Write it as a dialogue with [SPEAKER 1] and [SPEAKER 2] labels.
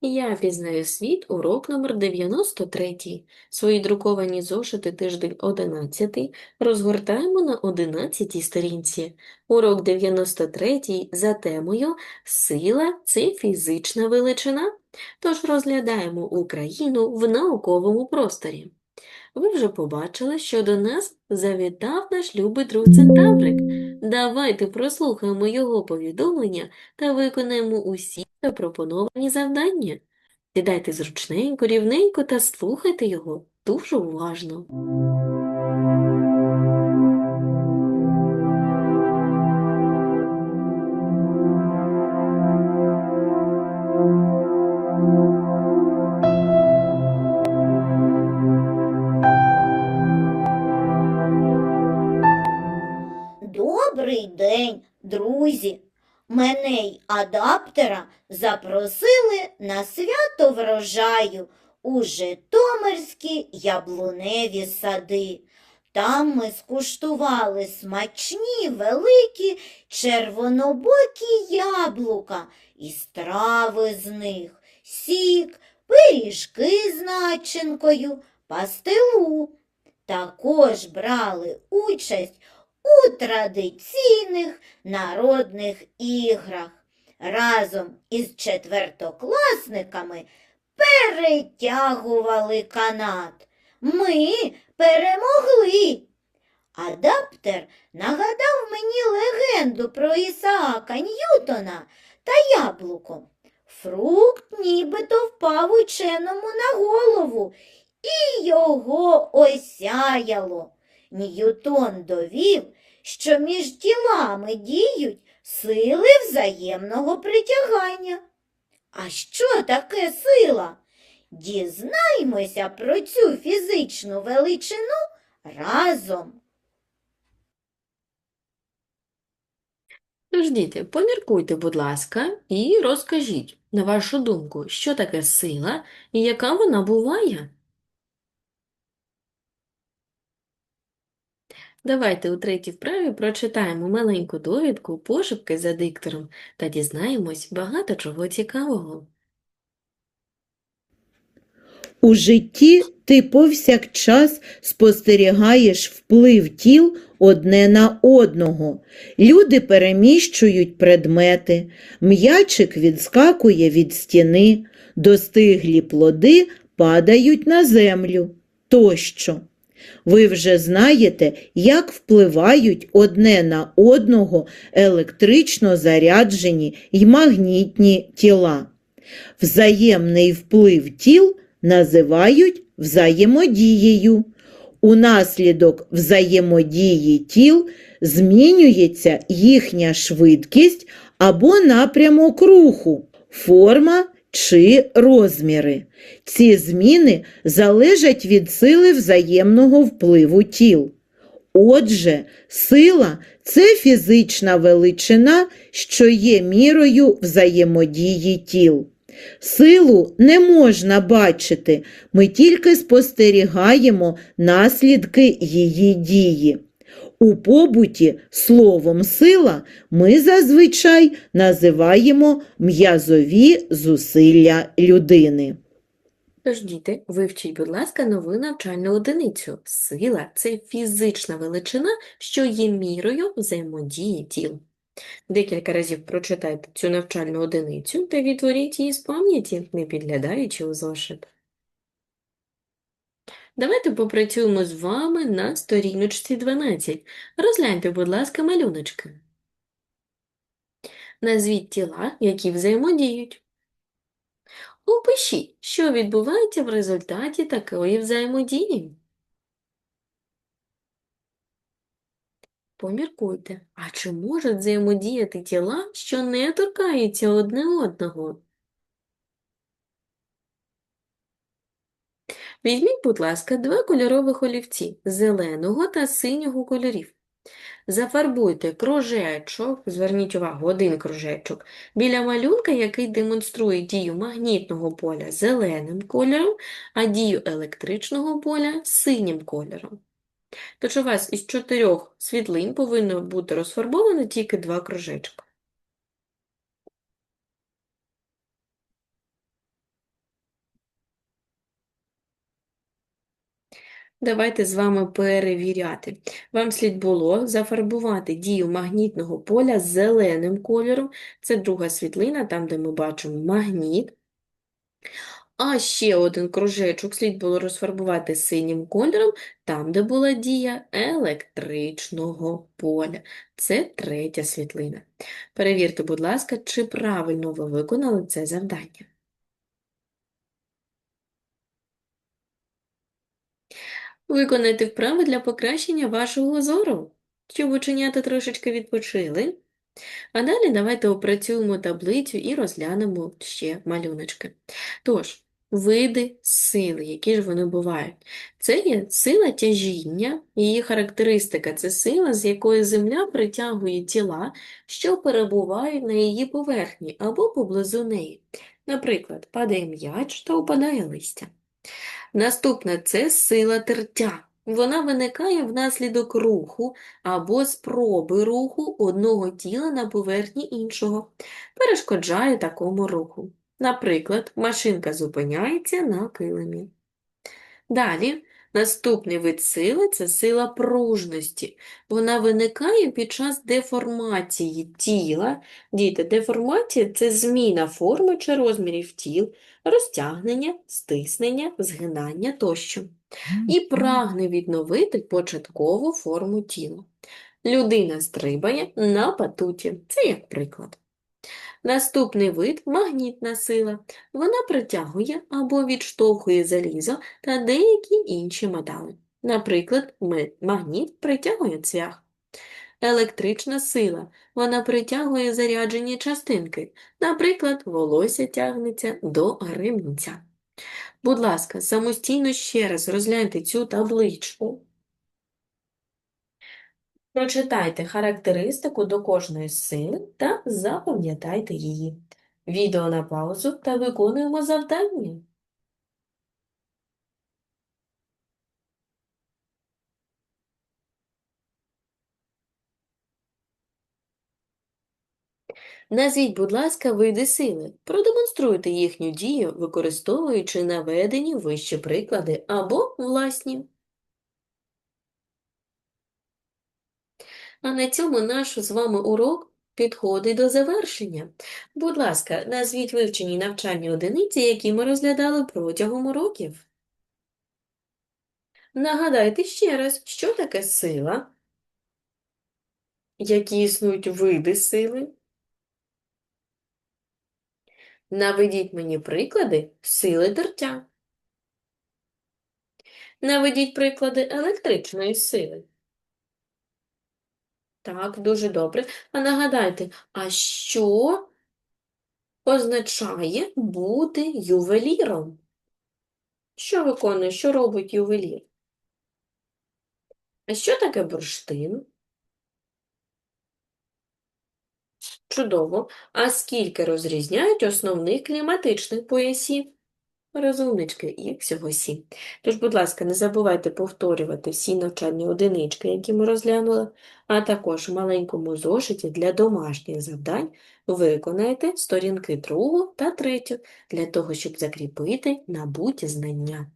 [SPEAKER 1] Я пізнаю світ, урок номер 93. Свої друковані зошити тиждень 11 розгортаємо на 11 сторінці. Урок 93 за темою «Сила – це фізична величина». Тож розглядаємо Україну в науковому просторі. Ви вже побачили, що до нас завітав наш любий друг Центаврик. Давайте прослухаємо його повідомлення та виконаємо усі запропоновані завдання. Сідайте зручненько, рівненько та слухайте його дуже уважно.
[SPEAKER 2] День, друзі! Мене й адаптера запросили на свято врожаю у Житомирські яблуневі сади. Там ми скуштували смачні великі червонобокі яблука і страви з них, сік, пиріжки з начинкою, пастилу. Також брали участь у традиційних народних іграх. Разом із четвертокласниками перетягували канат. Ми перемогли. Адаптер нагадав мені легенду про Ісаака Ньютона та яблуко. Фрукт нібито впав ученому на голову, і його осяяло. Ньютон довів, що між тілами діють сили взаємного притягання. А що таке сила? Дізнаймося про цю фізичну величину разом.
[SPEAKER 1] Тож, діти, поміркуйте, будь ласка, і розкажіть, на вашу думку, що таке сила і яка вона буває? Давайте у третій вправі прочитаємо маленьку довідку пошепки за диктором та дізнаємось багато чого цікавого.
[SPEAKER 3] У житті ти повсякчас спостерігаєш вплив тіл одне на одного. Люди переміщують предмети, м'ячик відскакує від стіни, достиглі плоди падають на землю тощо. Ви вже знаєте, як впливають одне на одного електрично заряджені й магнітні тіла. Взаємний вплив тіл називають взаємодією. Унаслідок взаємодії тіл змінюється їхня швидкість або напрямок руху, форма чи розміри. Ці зміни залежать від сили взаємного впливу тіл. Отже, сила це фізична величина, що є мірою взаємодії тіл. Силу не можна бачити, ми тільки спостерігаємо наслідки її дії. У побуті словом сила ми зазвичай називаємо м'язові зусилля людини.
[SPEAKER 1] Тож, діти, вивчіть, будь ласка, нову навчальну одиницю. Сила – це фізична величина, що є мірою взаємодії тіл. Декілька разів прочитайте цю навчальну одиницю та відтворіть її з пам'яті, не підглядаючи у зошит. Давайте попрацюємо з вами на сторіночці 12. Розгляньте, будь ласка, малюночки. Назвіть тіла, які взаємодіють. Опишіть, що відбувається в результаті такої взаємодії. Поміркуйте, а чи можуть взаємодіяти тіла, що не торкаються одне одного? Візьміть, будь ласка, два кольорових олівці – зеленого та синього кольорів. Зафарбуйте кружечок, зверніть увагу, один кружечок, біля малюнка, який демонструє дію магнітного поля зеленим кольором, а дію електричного поля синім кольором. Тож у вас із чотирьох світлин повинно бути розфарбовано тільки два кружечка. Давайте з вами перевіряти. Вам слід було зафарбувати дію магнітного поля зеленим кольором. Це друга світлина, там, де ми бачимо магніт. А ще один кружечок слід було розфарбувати синім кольором, там, де була дія електричного поля. Це третя світлина. Перевірте, будь ласка, чи правильно ви виконали це завдання. Виконайте вправи для покращення вашого зору, щоб ученята трошечки відпочили. А далі давайте опрацюємо таблицю і розглянемо ще малюночки. Тож, види сили, які ж вони бувають? Це є сила тяжіння, її характеристика це сила, з якої Земля притягує тіла, що перебувають на її поверхні або поблизу неї. Наприклад, падає м'яч та опадає листя. Наступна це сила тертя. Вона виникає внаслідок руху або спроби руху одного тіла на поверхні іншого, перешкоджає такому руху. Наприклад, машинка зупиняється на килимі. Далі, наступний вид сили – це сила пружності. Вона виникає під час деформації тіла. Діти, деформація – це зміна форми чи розмірів тіл, розтягнення, стиснення, згинання тощо. І прагне відновити початкову форму тіла. Людина стрибає на батуті. Це як приклад. Наступний вид – магнітна сила. Вона притягує або відштовхує залізо та деякі інші метали. Наприклад, магніт притягує цвях. Електрична сила. Вона притягує заряджені частинки. Наприклад, волосся тягнеться до гребінця. Будь ласка, самостійно ще раз розгляньте цю табличку. Прочитайте характеристику до кожної сили та запам'ятайте її. Відео на паузу та виконуємо завдання. Назвіть, будь ласка, види сили. Продемонструйте їхню дію, використовуючи наведені вище приклади або власні. А на цьому наш з вами урок підходить до завершення. Будь ласка, назвіть вивчені навчальні одиниці, які ми розглядали протягом уроків. Нагадайте ще раз, що таке сила, які існують види сили. Наведіть мені приклади сили тертя. Наведіть приклади електричної сили. Так, дуже добре. А нагадайте, а що означає бути ювеліром? Що виконує, що робить ювелір? А що таке бурштин? Чудово. А скільки розрізняють основних кліматичних поясів? Розумнички, їх всього сім. Тож, будь ласка, не забувайте повторювати всі навчальні одинички, які ми розглянули, а також в маленькому зошиті для домашніх завдань виконайте сторінки другу та третю для того, щоб закріпити набуті знання.